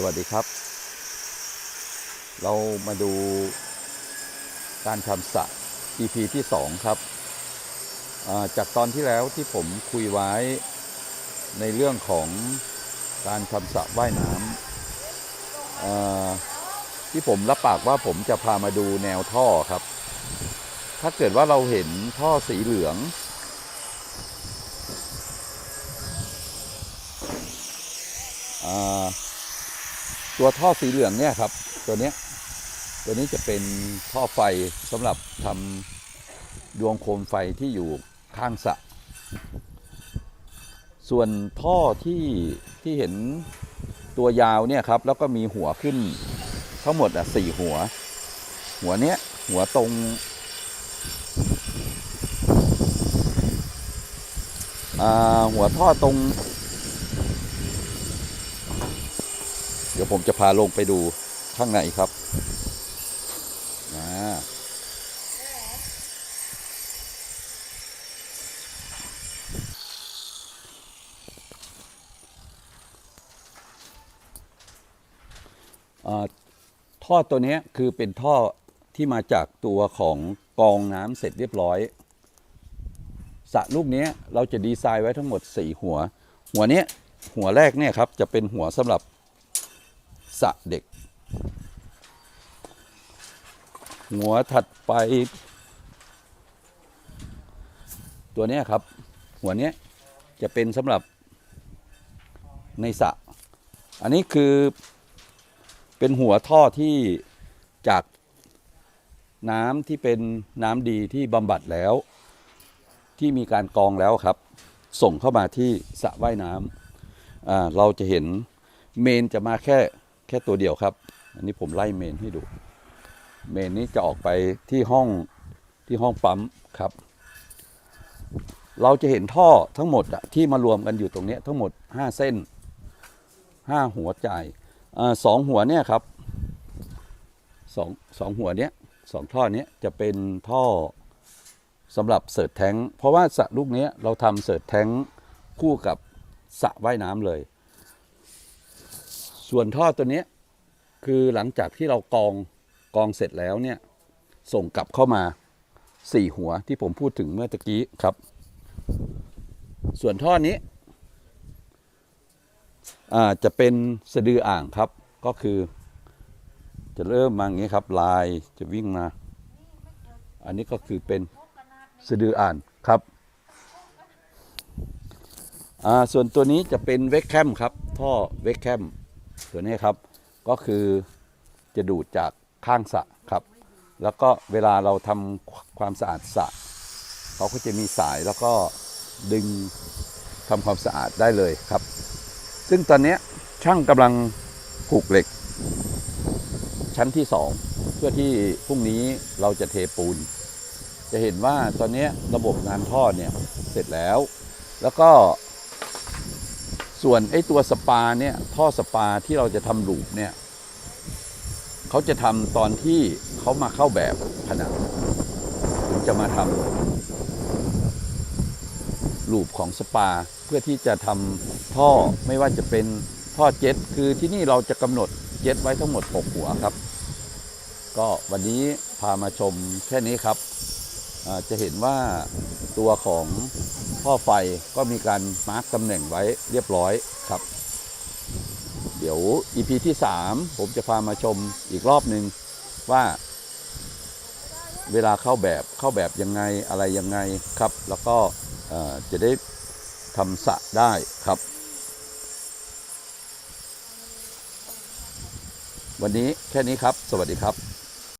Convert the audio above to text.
สวัสดีครับ เรามาดูการทำสระ EP ที่ 2 ครับ จากตอนที่แล้วที่ผมคุยไว้ในเรื่องของการทำสระว่ายน้ำที่ผมรับปากว่าผมจะพามาดูแนวท่อครับ ถ้าเกิดว่าเราเห็นท่อสีเหลืองอ่า ตัวท่อสีเหลืองเนี่ยครับ ตัวเนี้ยตัวนี้จะเป็นท่อไฟสำหรับทำดวงโคมไฟที่อยู่ข้างสระส่วนท่อที่ที่เห็นตัวยาวเนี่ยครับ แล้วก็มีหัวขึ้นทั้งหมดอะสี่หัว หัวเนี้ยหัวตรงอ่าหัวท่อตรง เดี๋ยวผมจะพาลงไปดูข้างในครับนะอ่าท่อตัวนี้คือเป็นท่อที่มาจากตัวของกองน้ำเสร็จเรียบร้อยสระลูกนี้เราจะดีไซน์ไว้ทั้งหมด 4 หัว หัวนี้หัวแรกเนี่ยครับจะเป็นหัวสำหรับ สะเด็ก หัวถัดไป ตัวนี้ครับ หัวนี้จะเป็นสำหรับในสะ อันนี้คือเป็นหัวท่อที่จากน้ำที่เป็นน้ำดีที่บำบัดแล้ว ที่มีการกรองแล้วครับ ส่งเข้ามาที่สระว่ายน้ำเราจะเห็นเมนจะมาแค่ แค่ตัวเดียวครับ อันนี้ผมไล่เมนให้ดู เมนนี้จะออกไปที่ห้องที่ห้องปั๊มครับ เราจะเห็นท่อทั้งหมดอะที่มารวมกันอยู่ตรงนี้ทั้งหมด 5 เส้น 5 หัวใจสองหัวเนี่ยครับสองสองหัวเนี้ยสองท่อเนี้ยจะเป็นท่อสำหรับเสิร์ชแทงเพราะว่าสระลูกนี้เราทำเสิร์ชแทงค์คู่กับสระว่ายน้ำเลย ส่วนท่อตัวนี้คือหลังจากที่เรากรองกรองเสร็จแล้วเนี่ย ส่งกลับเข้ามาสี่หัวที่ผมพูดถึงเมื่อตะกี้ครับ ส่วนท่อนี้จะเป็นสะดืออ่างครับ ก็คือ จะเริ่มมาอย่างนี้ครับ ลายจะวิ่งมา อันนี้ก็คือเป็นสะดืออ่างครับส่วนตัวนี้จะเป็นเวกแคมครับ ท่อเวกแคม ตัวนี้ครับก็คือจะดูดจากข้างสระครับ แล้วก็เวลาเราทำความสะอาดสระเขาก็จะมีสายแล้วก็ดึงทำความสะอาดได้เลยครับ ซึ่งตอนนี้ช่างกำลังผูกเหล็ก ชั้นที่สองเพื่อที่พรุ่งนี้เราจะเทปูน จะเห็นว่าตอนนี้ระบบงานท่อเนี่ยเสร็จแล้ว แล้วก็ ส่วนไอ้ตัวสปาเนี่ยท่อสปาที่เราจะทำลูปเนี่ยเขาจะทำตอนที่เขามาเข้าแบบผนังถึงจะมาทำลูปของสปาเพื่อที่จะทำท่อไม่ว่าจะเป็นท่อเจ็ตคือที่นี่เราจะกำหนดเจ็ตไว้ทั้งหมด 6 หัวครับ ก็วันนี้พามาชมแค่นี้ครับ จะเห็นว่าตัวของ ท่อไฟก็มีการมาร์กตำแหน่งไว้เรียบร้อยครับ เดี๋ยว EP ที่ 3 ผมจะพามาชมอีกรอบหนึ่งว่า เวลาเข้าแบบเข้าแบบยังไงอะไรยังไงครับ แล้วก็จะได้ทำสะได้ครับ วันนี้แค่นี้ครับ สวัสดีครับ